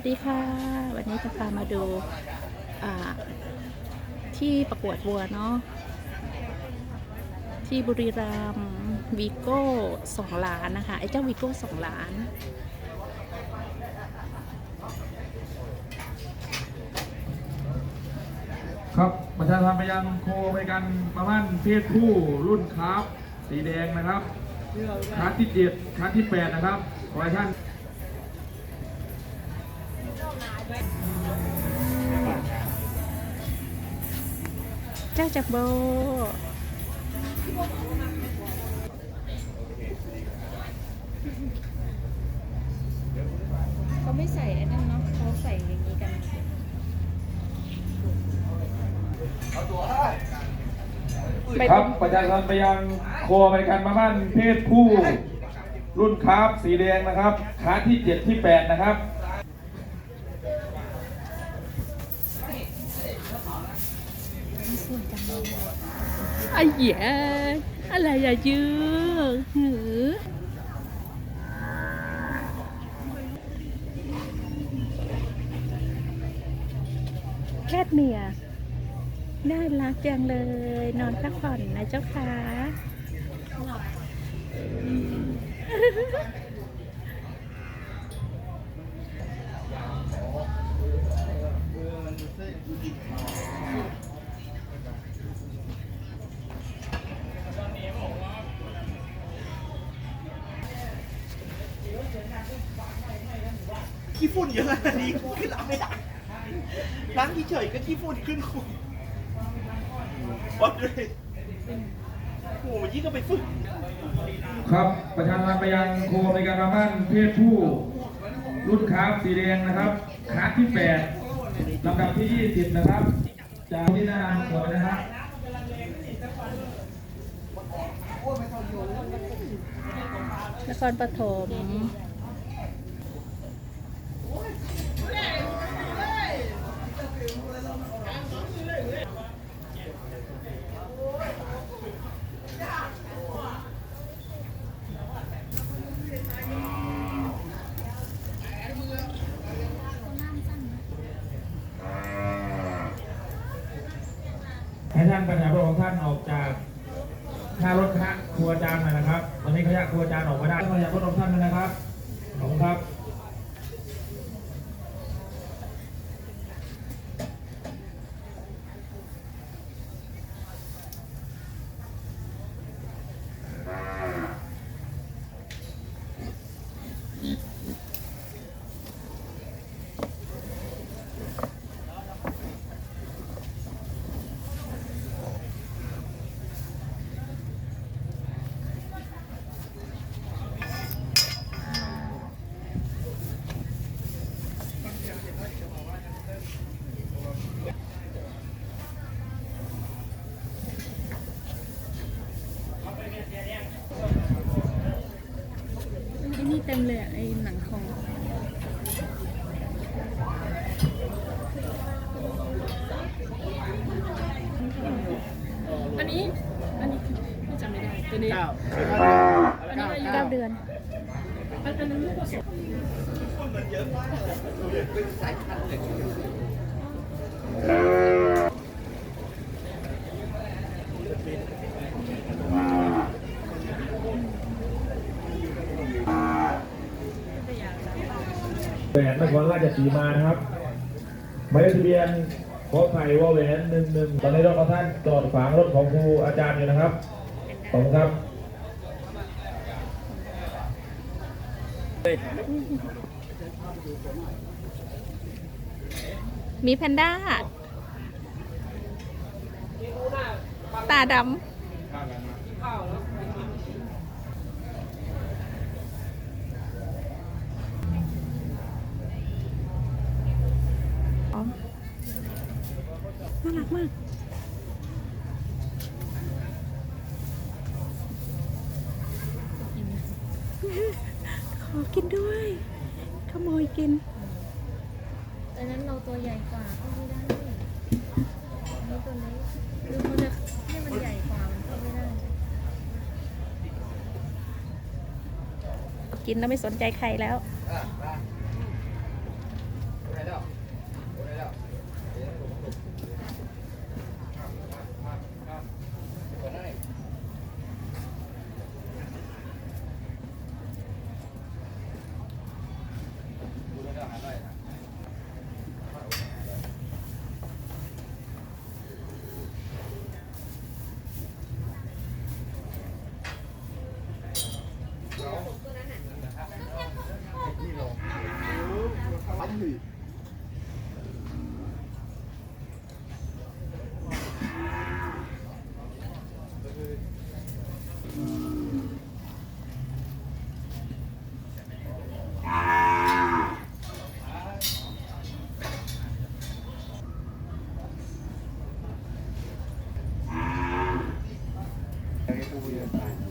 วัสดีค่ะ วันนี้จะพามาดูอ่าที่ประกวดวัวเนาะที่บุรีรัมย์วีโก้สองล้านนะคะ ไอ้เจ้าวีโก้สองล้าน ครับประชาสัมพันธ์ไปยังโคไปกันประมาณเพศผู้รุ่นครับ สีแดงนะครับคันที่เจ็ดคันที่แปดนะครับขอให้ท่าน เจ้าจับโบเขาไม่ใส่อันนั้นเนาะเขาใส่อย่างนี้กันไปครับประชาสัมพันธ์ไปยังโคไปกันประมาณเพศผู้ รุ่นครับสีแดงนะครับคันที่เจ็ดที่แปดนะครับ ไอ้แย่อะไรอะยืดหือแคทเมียน่ารักจังเลย นอนพักผ่อนนะเจ้าค่ะ ขี้ฝุ่นเยอะขนาดนี้ขึ้นรับไม่ได้ล้างเฉยๆก็ขี้ฝุ่นขึ้นคุวัดเลยโอ้โหยิ่งก็ไปฝึกครับประชาสัมพันธ์ไปยังโคไปกันประมาณเพศผู้ รุ่นครับสีแดงนะครับคันที่แปดลำดับที่ยี่สิบนะครับ จากที่หน้านำก่อนนะครับนครปฐม ปัญหาพระชาชนของท่านออกจากท่ารถคณะครัวจานหน่อยนะครับตอนนี้ขยะครัวจานออกมาได้ประชาชนของท่านนะครับขอบคุณครับ เต็มเลยอะไอ้หนังคออันนี้ อันนี้ไม่จำไม่ได้ ตัวนี้อันนี้อายุเก้าเดือน อันอันนั้นลูกผสมแหวน นครราชสีมานะครับหมายเลขทะเบียนขอไข่วอแหวนหนึ่งหนึ่งตอนนี้รถของท่านจอดขวางรถของครูอาจารย์อยู่นะครับ ขอบคุณครับมีแพนด้า ตาดำ น่ารักมาก ขอกินด้วย ขโมยกินอันนั้นเราตัวใหญ่กว่าก็ไม่ได้อันนี้ตัวเล็กหรือมันจะให้มันใหญ่กว่ามันก็ไม่ได้ กินแล้วไม่สนใจใครแล้ว อะ Англії. Thank you.